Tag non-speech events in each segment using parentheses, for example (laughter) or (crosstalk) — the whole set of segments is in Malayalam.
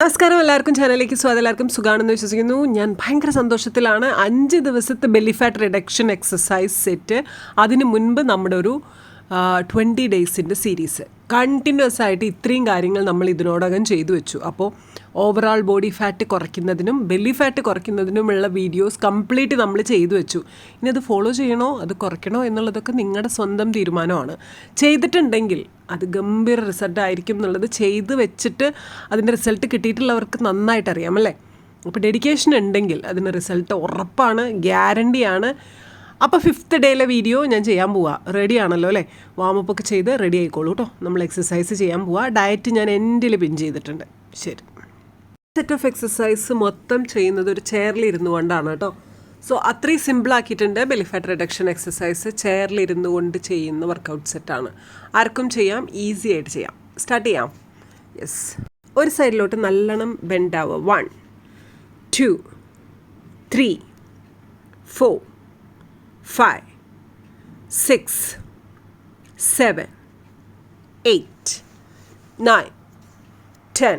നമസ്കാരം എല്ലാവർക്കും ചാനലിലേക്ക് സ്വാഗതം എല്ലാവർക്കും സുഖാണെന്ന് വിശ്വസിക്കുന്നു ഞാൻ ഭയങ്കര സന്തോഷത്തിലാണ് അഞ്ച് ദിവസത്തെ belly fat reduction exercise set അതിന് മുൻപ് നമ്മുടെ ഒരു ട്വൻറ്റി ഡേയ്സിൻ്റെ സീരീസ് കണ്ടിന്യൂസ് ആയിട്ട് ഇത്രയും കാര്യങ്ങൾ നമ്മൾ ഇതിനോടകം ചെയ്തു വെച്ചു അപ്പോൾ ഓവറോൾ ബോഡി ഫാറ്റ് കുറയ്ക്കുന്നതിനും ബെല്ലി ഫാറ്റ് കുറയ്ക്കുന്നതിനുമുള്ള വീഡിയോസ് കംപ്ലീറ്റ് നമ്മൾ ചെയ്തു വെച്ചു ഇനി അത് ഫോളോ ചെയ്യണോ അത് കുറയ്ക്കണോ എന്നുള്ളതൊക്കെ നിങ്ങളുടെ സ്വന്തം തീരുമാനമാണ് ചെയ്തിട്ടുണ്ടെങ്കിൽ അത് ഗംഭീര റിസൾട്ട് ആയിരിക്കും എന്നുള്ളത് ചെയ്ത് വെച്ചിട്ട് അതിൻ്റെ റിസൾട്ട് കിട്ടിയിട്ടുള്ളവർക്ക് നന്നായിട്ട് അറിയാം അല്ലേ അപ്പോൾ ഡെഡിക്കേഷൻ ഉണ്ടെങ്കിൽ അതിന് റിസൾട്ട് ഉറപ്പാണ് ഗ്യാരണ്ടിയാണ് അപ്പോൾ ഫിഫ്ത്ത് ഡേയിലെ വീഡിയോ ഞാൻ ചെയ്യാൻ പോവാ റെഡി ആണല്ലോ അല്ലേ വാമപ്പൊക്കെ ചെയ്ത് റെഡി ആയിക്കോളൂ കേട്ടോ നമ്മൾ എക്സസൈസ് ചെയ്യാൻ പോവാ ഡയറ്റ് ഞാൻ എൻഡിൽ പിൻ ചെയ്തിട്ടുണ്ട് ശരി സെറ്റ് ഓഫ് എക്സസൈസ് മൊത്തം ചെയ്യുന്നത് ഒരു ചെയറിലിരുന്നു കൊണ്ടാണ് കേട്ടോ സോ അത്രയും സിമ്പിളാക്കിയിട്ടുണ്ട് ബെലിഫാറ്റ് റിഡക്ഷൻ എക്സസൈസ് ചെയറിലിരുന്നു കൊണ്ട് ചെയ്യുന്ന വർക്കൗട്ട് സെറ്റാണ് ആർക്കും ചെയ്യാം ഈസി ആയിട്ട് ചെയ്യാം സ്റ്റാർട്ട് ചെയ്യാം യെസ് ഒരു സൈഡിലോട്ട് നല്ലോണം ബെൻഡാവുക one two three four five six seven eight nine ten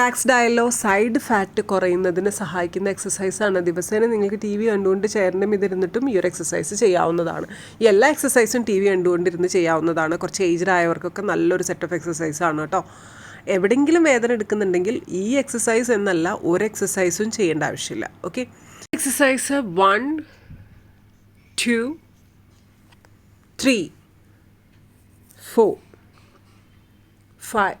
relaxed dialogue side fat കുറയുന്നതിന് സഹായിക്കുന്ന എക്സസൈസാണ് ദിവസേന നിങ്ങൾക്ക് ടി വി കണ്ടുകൊണ്ട് ചേരൻ്റെ ഇതിരുന്നിട്ടും ഈ ഒരു എക്സസൈസ് ചെയ്യാവുന്നതാണ് ഈ എല്ലാ എക്സസൈസും ടി വി കണ്ടുകൊണ്ടിരുന്ന് ചെയ്യാവുന്നതാണ് കുറച്ച് ഏജ്ഡ് ആയവർക്കൊക്കെ നല്ലൊരു സെറ്റ് ഓഫ് എക്സസൈസാണ് കേട്ടോ എവിടെയെങ്കിലും വേദന എടുക്കുന്നുണ്ടെങ്കിൽ ഈ എക്സസൈസ് എന്നല്ല ഒരു എക്സസൈസും ചെയ്യേണ്ട ആവശ്യമില്ല okay exercise one two three four five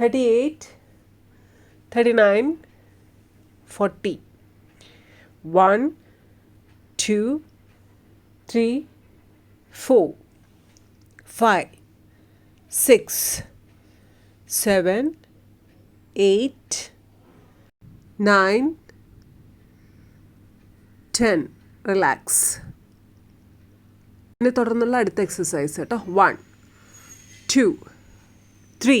thirty eight thirty nine forty one two three four five six seven eight nine ten relax പിന്നെ തുടർന്നുള്ള അടുത്ത എക്സസൈസ് കേട്ടോ one two three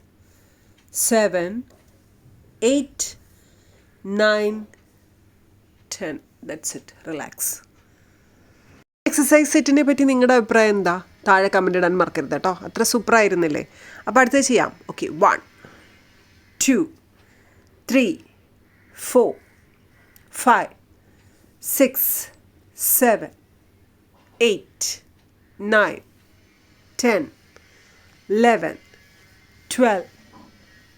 seven, eight, nine, ten. That's it relax exercise സെറ്റിനെ പറ്റി നിങ്ങളുടെ അഭിപ്രായം എന്താ താഴെ കമൻ്റ് ഇടാൻ മറക്കരുത് കേട്ടോ അത്ര സൂപ്പർ ആയിരുന്നില്ലേ അപ്പോൾ അടുത്തത് ചെയ്യാം okay one two three four five six seven eight nine ten eleven twelve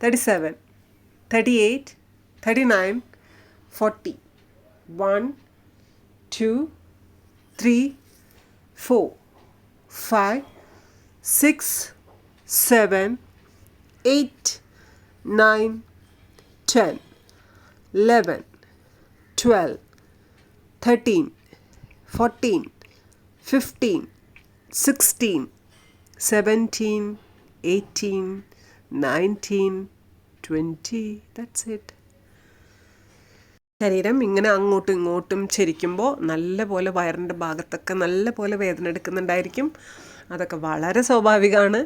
37, 38, 39, 40. 1, 2, 3, 4, 5, 6, 7, 8, 9, 10, 11, 12, 13, 14, 15, 16, 17, 18, nineteen twenty that's it ശരീരം ഇങ്ങനെ അങ്ങോട്ടും ഇങ്ങോട്ടും ചരിക്കുമ്പോൾ നല്ല പോലെ വയറിൻ്റെ ഭാഗത്തൊക്കെ നല്ല പോലെ വേദന എടുക്കുന്നുണ്ടായിരിക്കും അതൊക്കെ വളരെ സ്വാഭാവികമാണ്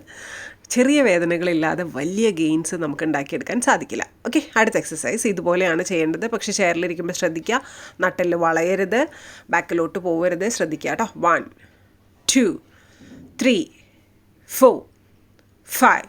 ചെറിയ വേദനകളില്ലാതെ വലിയ ഗെയിൻസ് നമുക്ക് ഉണ്ടാക്കിയെടുക്കാൻ സാധിക്കില്ല ഓക്കെ അടുത്ത എക്സസൈസ് ഇതുപോലെയാണ് ചെയ്യേണ്ടത് പക്ഷേ ചെയറിലിരിക്കുമ്പോൾ ശ്രദ്ധിക്കുക നട്ടിൽ വളയരുത് ബാക്കിലോട്ട് പോകരുത് ശ്രദ്ധിക്കുക കേട്ടോ one two three four five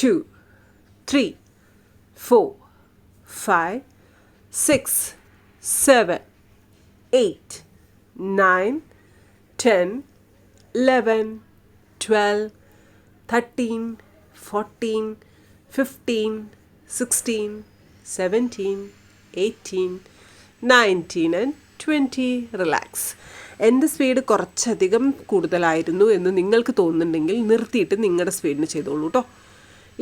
two, three, four, five, six, seven, eight, nine, ten, eleven, twelve, thirteen, fourteen, fifteen, sixteen, seventeen, eighteen, nineteen, and twenty relax എൻ്റെ സ്പീഡ് കുറച്ചധികം കൂടുതലായിരുന്നു എന്ന് നിങ്ങൾക്ക് തോന്നുന്നുണ്ടെങ്കിൽ നിർത്തിയിട്ട് നിങ്ങളുടെ സ്പീഡിന് ചെയ്തോളൂ കേട്ടോ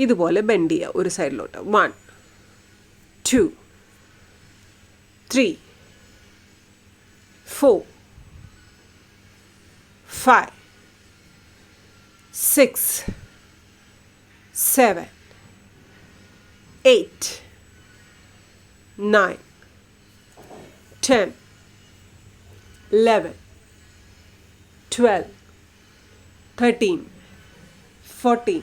ഇതുപോലെ ബെൻഡ് ചെയ്യുക ഒരു സൈഡിലോട്ട് one two three four five six seven eight nine ten eleven twelve thirteen fourteen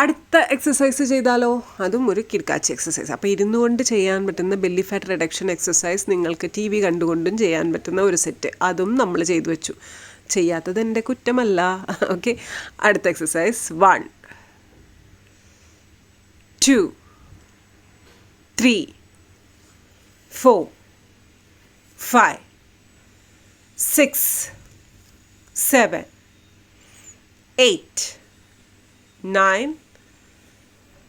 അടുത്ത എക്സസൈസ് ചെയ്താലോ അതും ഒരു കിടക്കാച്ചി എക്സസൈസ് അപ്പോൾ ഇരുന്നുകൊണ്ട് ചെയ്യാൻ പറ്റുന്ന ബെല്ലി ഫാറ്റ് റിഡക്ഷൻ എക്സസൈസ് നിങ്ങൾക്ക് ടി വി കണ്ടുകൊണ്ടും ചെയ്യാൻ പറ്റുന്ന ഒരു സെറ്റ് അതും നമ്മൾ ചെയ്തു വെച്ചു ചെയ്യാത്തത് എൻ്റെ കുറ്റമല്ല ഓക്കെ (laughs) അടുത്ത exercise one two three four five six seven eight nine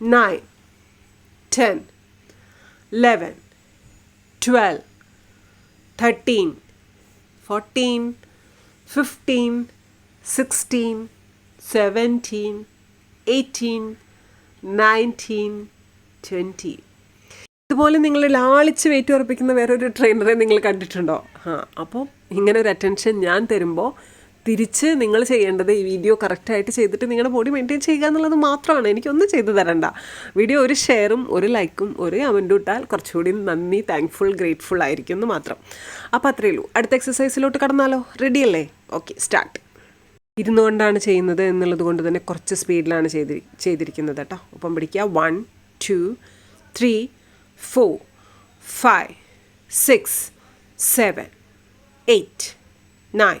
9, 10, 11, 12, 13, 14, 15, 16, 17, 18, 19, 20. ഇതുപോലെ നിങ്ങൾ ലാളിച്ച് വെയിറ്റ് ഉറപ്പിക്കുന്ന വേറൊരു ട്രെയിനറെ നിങ്ങൾ കണ്ടിട്ടുണ്ടോ ആ അപ്പോൾ ഇങ്ങനെ ഒരു അറ്റൻഷൻ ഞാൻ തരുമ്പോൾ തിരിച്ച് നിങ്ങൾ ചെയ്യേണ്ടത് ഈ വീഡിയോ കറക്റ്റായിട്ട് ചെയ്തിട്ട് നിങ്ങളുടെ ബോഡി മെയിൻറ്റെയിൻ ചെയ്യുക എന്നുള്ളത് മാത്രമാണ് എനിക്കൊന്നും ചെയ്തു തരണ്ട വീഡിയോ ഒരു ഷെയറും ഒരു ലൈക്കും ഒരു കമൻറ്റും ഇട്ടാൽ കുറച്ചുകൂടി നന്ദി താങ്ക്ഫുൾ ഗ്രേറ്റ്ഫുൾ ആയിരിക്കും എന്ന് മാത്രം അപ്പോൾ അത്രയേ ഉള്ളൂ അടുത്ത എക്സസൈസിലോട്ട് കടന്നാലോ റെഡിയല്ലേ ഓക്കെ സ്റ്റാർട്ട് ഇരുന്നു കൊണ്ടാണ് ചെയ്യുന്നത് എന്നുള്ളത് കൊണ്ട് തന്നെ കുറച്ച് സ്പീഡിലാണ് ചെയ്തി ചെയ്തിരിക്കുന്നത് കേട്ടോ ഒപ്പം പിടിക്കുക one two three four five six seven eight nine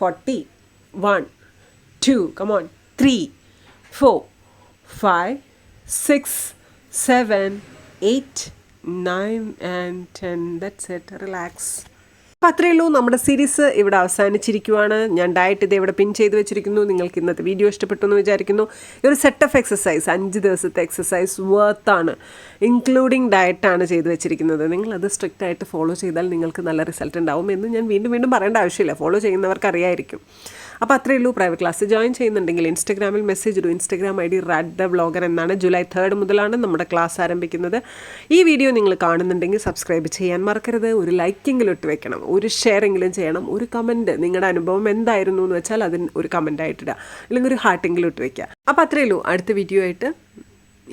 Forty, 2, come on, three, four, five, six, seven, eight, nine, and 10. That's it. Relax. അപ്പോൾ അത്രയേ ഉള്ളൂ നമ്മുടെ സീരീസ് ഇവിടെ അവസാനിച്ചിരിക്കുവാണ് ഞാൻ ഡയറ്റ് ഇത് ഇവിടെ പിൻ ചെയ്ത് വെച്ചിരിക്കുന്നു നിങ്ങൾക്ക് ഇന്നത്തെ വീഡിയോ ഇഷ്ടപ്പെട്ടു എന്ന് വിചാരിക്കുന്നു ഒരു സെറ്റ് ഓഫ് എക്സസൈസ് അഞ്ച് ദിവസത്തെ എക്സസൈസ് വർത്താണ് ഇൻക്ലൂഡിങ് ഡയറ്റാണ് ചെയ്ത് വെച്ചിരിക്കുന്നത് നിങ്ങളത് സ്ട്രിക്റ്റ് ആയിട്ട് ഫോളോ ചെയ്താൽ നിങ്ങൾക്ക് നല്ല റിസൾട്ട് ഉണ്ടാവും എന്ന് ഞാൻ വീണ്ടും വീണ്ടും പറയേണ്ട ആവശ്യമില്ല ഫോളോ ചെയ്യുന്നവർക്ക് അറിയായിരിക്കും അപ്പോൾ അത്രയേ ഉള്ളൂ പ്രൈവറ്റ് ക്ലാസ് ജോയിൻ ചെയ്യുന്നുണ്ടെങ്കിൽ ഇൻസ്റ്റഗ്രാമിൽ മെസ്സേജ് ഇടും Instagram I D Rad the vlogger എന്നാണ് ജൂലൈ തേർഡ് മുതലാണ് നമ്മുടെ ക്ലാസ് ആരംഭിക്കുന്നത് ഈ വീഡിയോ നിങ്ങൾ കാണുന്നുണ്ടെങ്കിൽ സബ്സ്ക്രൈബ് ചെയ്യാൻ മറക്കരുത് ഒരു ലൈക്കെങ്കിലും ഇട്ട് വെക്കണം ഒരു ഷെയറെങ്കിലും ചെയ്യണം ഒരു കമൻറ്റ് നിങ്ങളുടെ അനുഭവം എന്തായിരുന്നു എന്ന് വെച്ചാൽ അതിന് ഒരു കമൻ്റായിട്ടിടുക അല്ലെങ്കിൽ ഒരു ഹാർട്ടെങ്കിലും ഇട്ട് വയ്ക്കുക അപ്പോൾ അത്രയേ ഉള്ളൂ അടുത്ത വീഡിയോ ആയിട്ട്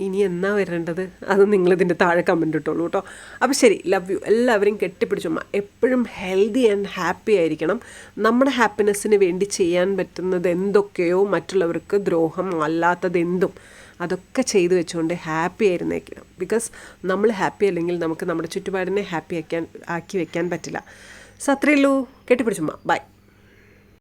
ഇനി എന്നാ വരേണ്ടത് അത് നിങ്ങളിതിൻ്റെ താഴെ കമൻറ്റ് ഇട്ടോളൂ കേട്ടോ അപ്പോൾ ശരി ലവ് യു എല്ലാവരും കെട്ടിപ്പിടിച്ചുമ്മ എപ്പോഴും ഹെൽത്തി ആൻഡ് ഹാപ്പി ആയിരിക്കണം നമ്മുടെ ഹാപ്പിനെസ്സിന് വേണ്ടി ചെയ്യാൻ പറ്റുന്നത് എന്തൊക്കെയോ മറ്റുള്ളവർക്ക് ദ്രോഹം അല്ലാത്തത് എന്തും അതൊക്കെ ചെയ്തു വെച്ചുകൊണ്ട് ഹാപ്പി ആയിരുന്നേക്കണം ബിക്കോസ് നമ്മൾ ഹാപ്പി അല്ലെങ്കിൽ നമുക്ക് നമ്മുടെ ചുറ്റുപാടിനെ ഹാപ്പി ആക്കാൻ ആക്കി വെക്കാൻ പറ്റില്ല സത്രയുള്ളൂ അത്രയേ കെട്ടിപ്പിടിച്ചുമ്മ ബൈ